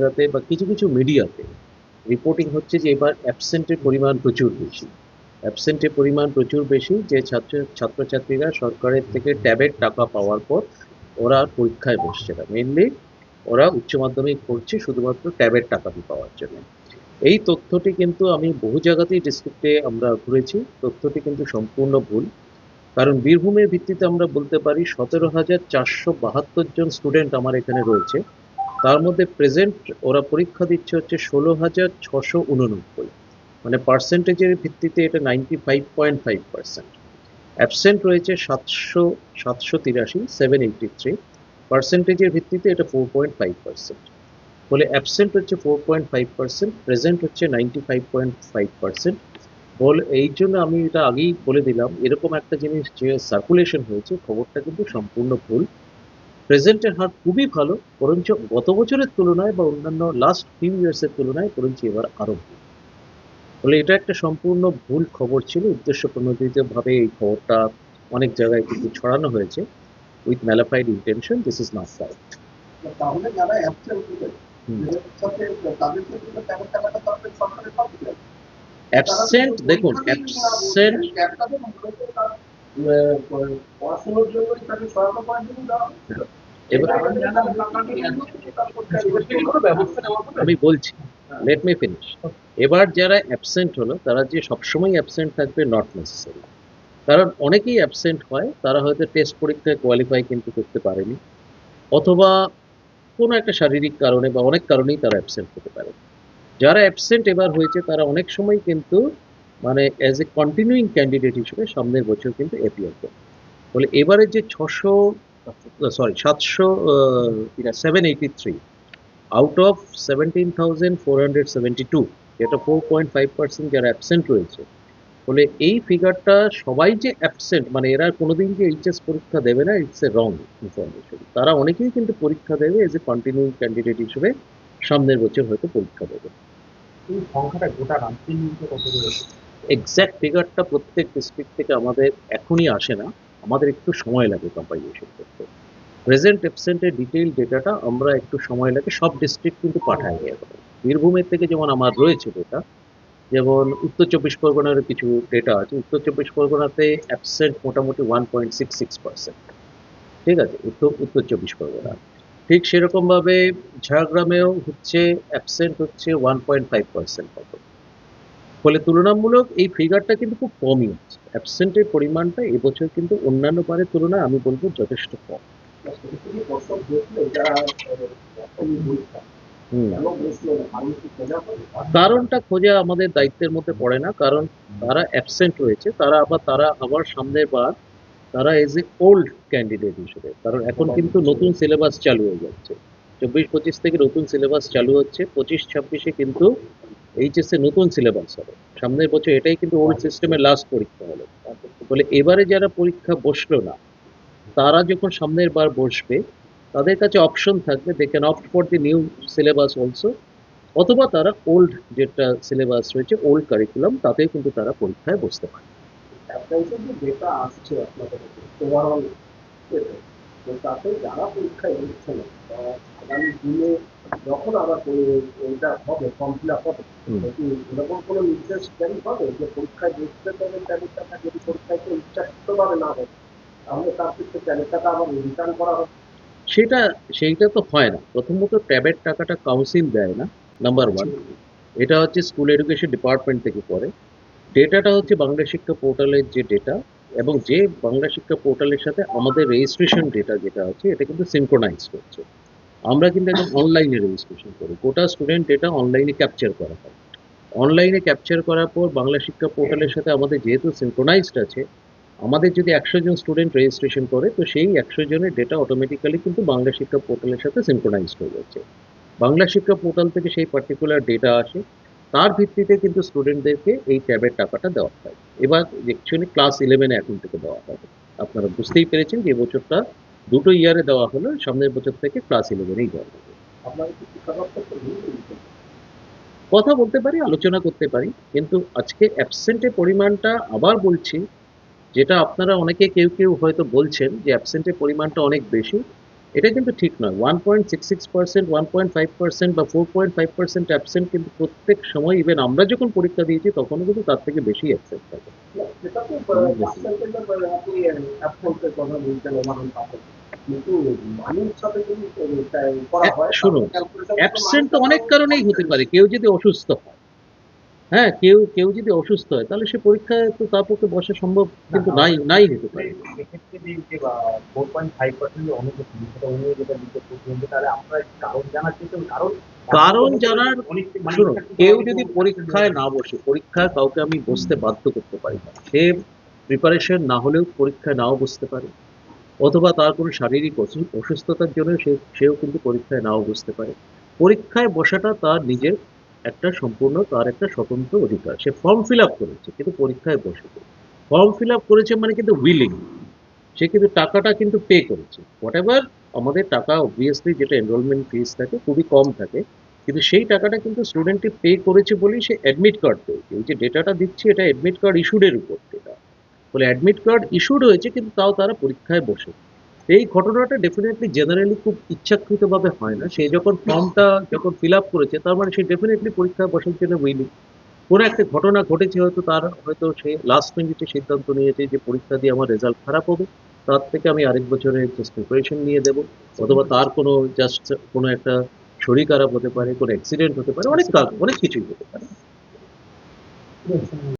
জায়গাতে বা কিছু কিছু মিডিয়াতে রিপোর্টিং হচ্ছে যে এবার অ্যাবসেন্টের পরিমাণ প্রচুর বেশি। অ্যাবসেন্টের পরিমাণ প্রচুর বেশি যে ছাত্র, ছাত্রছাত্রীরা সরকারের থেকে ট্যাবের টাকা পাওয়ার পর ওরা পরীক্ষায় বসছে না। মেনলি ওরা উচ্চ মাধ্যমিক পড়ছে শুধুমাত্র ট্যাবের টাকাটি পাওয়ার জন্য। এই তথ্যটি কিন্তু আমি বহু জায়গাতেই ডিস্ট্রিক্টে আমরা ঘুরেছি। তথ্যটি কিন্তু সম্পূর্ণ ভুল। কারণ বীরভূমের ভিত্তিতে আমরা বলতে পারি সতেরো হাজার চারশো বাহাত্তর জন স্টুডেন্ট আমার এখানে রয়েছে। তার মধ্যে প্রেজেন্ট ওরা পরীক্ষা দিচ্ছে হচ্ছে ষোলো হাজার ছশো উননব্বই। মানে পার্সেন্টেজের ভিত্তিতে এটা ninety five point five percent absent রয়েছে সাতশো সাতশো তিরাশি সেভেন এইটি থ্রি পার্সেন্টেজের ভিত্তিতে এটা ফোর পয়েন্ট ফাইভ পার্সেন্ট ফলে অ্যাবসেন্ট হচ্ছে four point five percent present হচ্ছে ninety five point five percent বল, এই জন্য আমি এটা আগেই বলে দিলাম, এরকম একটা জিনিস যে সার্কুলেশন হয়েছে, খবরটা কিন্তু সম্পূর্ণ ভুল। প্রেজেন্টের হার খুবই ভালো বরঞ্চ গত বছরের তুলনায় বা অন্যান্য লাস্ট ফিউ ইয়ার্সের তুলনায় বরঞ্চ এবার আরও ভালো। ফলে এটা একটা সম্পূর্ণ ভুল খবর ছিল উদ্দেশ্য প্রণোদিতভাবে এই খবরটা অনেক জায়গায় কিন্তু ছড়ানো হয়েছে। With mala fide intention this is not right তাহলে যারা। অ্যাবসেন্ট দেখুন অ্যাবসেন্ট পড়াশোনার জন্যই তাকে সহায়তা করার জন্য দেওয়া হচ্ছে। এবার তারা যারা টাকাটা নিয়ে তার পরীক্ষায় বসবে, কোনো ব্যবস্থা নেওয়া হবে না। আমি বলছি লেট মি ফিনিশ এবার যারা অ্যাবসেন্ট হলো তারা যে সবসময় অ্যাবসেন্ট থাকবে নট নেসেসারি কারণ অনেকেই অ্যাবসেন্ট হয় তারা হয়তো টেস্ট পরীক্ষায় কোয়ালিফাই কিন্তু করতে পারেনি অথবা কোনো একটা শারীরিক কারণে বা অনেক কারণেই তারা অ্যাবসেন্ট হতে পারে যারা অ্যাবসেন্ট এবার হয়েছে তারা অনেক সময় কিন্তু মানে অ্যাজ এ কন্টিনিউইং ক্যান্ডিডেট হিসেবে সামনের বছর কিন্তু অ্যাপিয়ার করে ফলে এবারে যে ছশো সরি সাতশো seven eighty three out of seventeen thousand four hundred seventy two যেটা ফোর পয়েন্ট ফাইভ পার্সেন্ট যারা অ্যাবসেন্ট রয়েছে ফলে এই ফিগারটা সবাই যে অ্যাবসেন্ট মানে এরা কোনোদিন যে এইচএস পরীক্ষা দেবে না ইটস এ রং ইনফরমেশন তারা অনেকেই কিন্তু পরীক্ষা দেবে এজ এ কন্টিনিউইং ক্যান্ডিডেট হিসেবে সামনের বছর হয়তো পরীক্ষা দেবে। এই সংখ্যাটা গোটা রাজ্যের মধ্যে কত রয়েছে? এক্স্যাক্ট ফিগারটা প্রত্যেক ডিস্ট্রিক্ট থেকে আমাদের এখনই আসে না। আমাদের একটু সময় লাগে কম্পাইলেশন করতে। প্রেজেন্ট অ্যাবসেন্টের ডিটেইল ডেটাটা আমরা একটু সময় লাগে, সব ডিস্ট্রিক্ট কিন্তু পাঠায় এবার বীরভূমের থেকে যেমন আমার রয়েছে ডেটা যেমন উত্তর চব্বিশ পরগনার কিছু ডেটা আছে। উত্তর চব্বিশ পরগনাতে অ্যাবসেন্ট মোটামুটি one point six six percent ঠিক আছে? উত্তর উত্তর চব্বিশ পরগনা। ঠিক সেরকমভাবে ঝাড়গ্রামেও হচ্ছে অ্যাবসেন্ট হচ্ছে ওয়ান পয়েন্ট ফাইভ পার্সেন্ট মতো। ফলে তুলনামূলক এই ফিগারটা কিন্তু খুব কমই আছে অ্যাবসেন্টের পরিমাণটা এবছর কিন্তু অন্যান্য বারের তুলনায় আমি বলব যথেষ্ট কম। কারণটা খোঁজা আমাদের দায়িত্বের মধ্যে পড়ে না, কারণ তারা অ্যাবসেন্ট রয়েছে, তারা আবার তারা আবার সামনের বার তারা এজ এ ওল্ড ক্যান্ডিডেট হিসেবে, কারণ এখন কিন্তু নতুন সিলেবাস চালু হয়ে যাচ্ছে। চব্বিশ, পঁচিশ থেকে নতুন সিলেবাস চালু হচ্ছে, পঁচিশ, ছাব্বিশে কিন্তু এইচএস এ নতুন সিলেবাস হবে। সামনের বছর এটাই কিন্তু ওল্ড সিস্টেমের লাস্ট পরীক্ষা হলো। বলে এবারে যারা পরীক্ষা বসল না, তারা যখন সামনের বার বসবে, তাদের কাছে অপশন থাকবে they can opt for the new syllabus also অথবা তারা ওল্ড যেটা সিলেবাস রয়েছে ওল্ড কারিকুলাম তাতেও কিন্তু তারা পরীক্ষায় বসতে পারে তো তাতে যারা পরীক্ষায় বসছে না আগামী দিনে যখন আবার এটা হবে ফর্ম ফিল আপ হবে এরকম কোনো নির্দেশ জারি হবে যে পরীক্ষায় বসতে তবে ট্যালেন্টটা যদি পরীক্ষায় কেউ ইচ্ছাকৃতভাবে না হয় তাহলে তার ক্ষেত্রে ট্যালেন্টটা আবার রিটার্ন করা হবে? সেটা সেইটা তো হয় না। প্রথমত ট্যাবের টাকাটা কাউন্সিল দেয় না নাম্বার ওয়ান এটা হচ্ছে স্কুল এডুকেশন ডিপার্টমেন্ট থেকে পড়ে। ডেটাটা হচ্ছে বাংলা শিক্ষা পোর্টালের যে ডেটা এবং যে বাংলা শিক্ষা পোর্টালের সাথে আমাদের রেজিস্ট্রেশন ডেটা যেটা আছে, এটা কিন্তু সিনক্রোনাইজ করছে। আমরা কিন্তু এখন অনলাইনে রেজিস্ট্রেশন করি। গোটা স্টুডেন্ট ডেটা অনলাইনে ক্যাপচার করা হয়। অনলাইনে ক্যাপচার করার পর বাংলা শিক্ষা পোর্টালের সাথে আমাদের যেহেতু সিনক্রোনাইজড আছে, আমাদের যদি একশো জন স্টুডেন্ট রেজিস্ট্রেশন করে, তো সেই একশো জনের ডেটা অটোমেটিক্যালি কিন্তু বাংলা শিক্ষা পোর্টালের সাথে সিনক্রোনাইজড হয়ে যাচ্ছে। বাংলা শিক্ষা পোর্টাল থেকে সেই পার্টিকুলার ডেটা আসে তার ভিত্তিতে কিন্তু স্টুডেন্টদেরকে এই ট্যাবের টাকাটা দেওয়া হয়। এবার অ্যাকচুয়ালি ক্লাস ইলেভেনে এখন থেকে দেওয়া হবে আপনারা বুঝতেই পেরেছেন যে এবছরটা দুটো ইয়ারে দেওয়া হলো সামনের বছর থেকে ক্লাস ইলেভেনেই দেওয়া হবে। কথা বলতে পারি আলোচনা করতে পারি কিন্তু আজকে অ্যাবসেন্টের পরিমাণটা আবার বলছি যেটা আপনারা অনেকে কেউ কেউ হয়তো বলছেন যে অ্যাবসেন্টের পরিমাণটা অনেক বেশি। এটা কিন্তু ঠিক নয়। One point six six percent one point five percent বা four point five percent absent কিন্তু প্রত্যেক সময় ইভেন আমরা যখন পরীক্ষা দিয়েছি তখনও কিন্তু তার থেকে বেশি অ্যাবসেন্ট থাকে। হয় শুনুন, অ্যাবসেন্ট তো অনেক কারণেই হতে পারে। কেউ যদি অসুস্থ হয় হ্যাঁ কেউ কেউ যদি অসুস্থ হয় তাহলে সে পরীক্ষায় তো তার পক্ষে বসা সম্ভব কিন্তু নাই নাই হতে পারে। কারণ জানার শুনুন কেউ যদি পরীক্ষায় না বসে পরীক্ষায় কাউকে আমি বসতে বাধ্য করতে পারি না সে প্রিপারেশন না হলেও পরীক্ষায় নাও বসতে পারে। অথবা তার কোনো শারীরিক অসু- অসুস্থতার জন্য সে সেও কিন্তু পরীক্ষায় নাও বসতে পারে। পরীক্ষায় বসাটা তার নিজের একটা সম্পূর্ণ তার একটা স্বতন্ত্র অধিকার। সে ফর্ম ফিল আপ করেছে, কিন্তু পরীক্ষায় বসেছে ফর্ম ফিল আপ করেছে মানে কিন্তু উইলিং সে কিন্তু টাকাটা কিন্তু পে করেছে। হোয়াট এভার আমাদের টাকা অবভিয়াসলি যেটা এনরোলমেন্ট ফিস থাকে, খুবই কম থাকে, কিন্তু সেই টাকাটা কিন্তু স্টুডেন্টটি পে করেছে বলেই সে অ্যাডমিট কার্ড পেয়েছে। এই যে ডেটাটা দিচ্ছে, এটা অ্যাডমিট কার্ড ইস্যুডের উপর ডেটা বলে অ্যাডমিট কার্ড ইস্যুড হয়েছে, কিন্তু তাও তারা পরীক্ষায় বসে। এই ঘটনাটা ডেফিনেটলি জেনারেলি খুব ইচ্ছাকৃতভাবে হয় না। সে যখন ফর্মটা যখন ফিল আপ করেছে, তার মানে সে ডেফিনেটলি পরীক্ষা বসার জন্য উইলিং কোনো একটা ঘটনা ঘটেছে হয়তো তার, হয়তো সে লাস্ট মিনিটে সিদ্ধান্ত নিয়েছে যে পরীক্ষা দিয়ে আমার রেজাল্ট খারাপ হবে, তার থেকে আমি আরেক বছরের জাস্ট প্রিপারেশন নিয়ে দেবো, অথবা তার কোনো জাস্ট কোনো একটা শরীর খারাপ হতে পারে, কোনো অ্যাক্সিডেন্ট হতে পারে, অনেক অনেক কিছুই হতে পারে।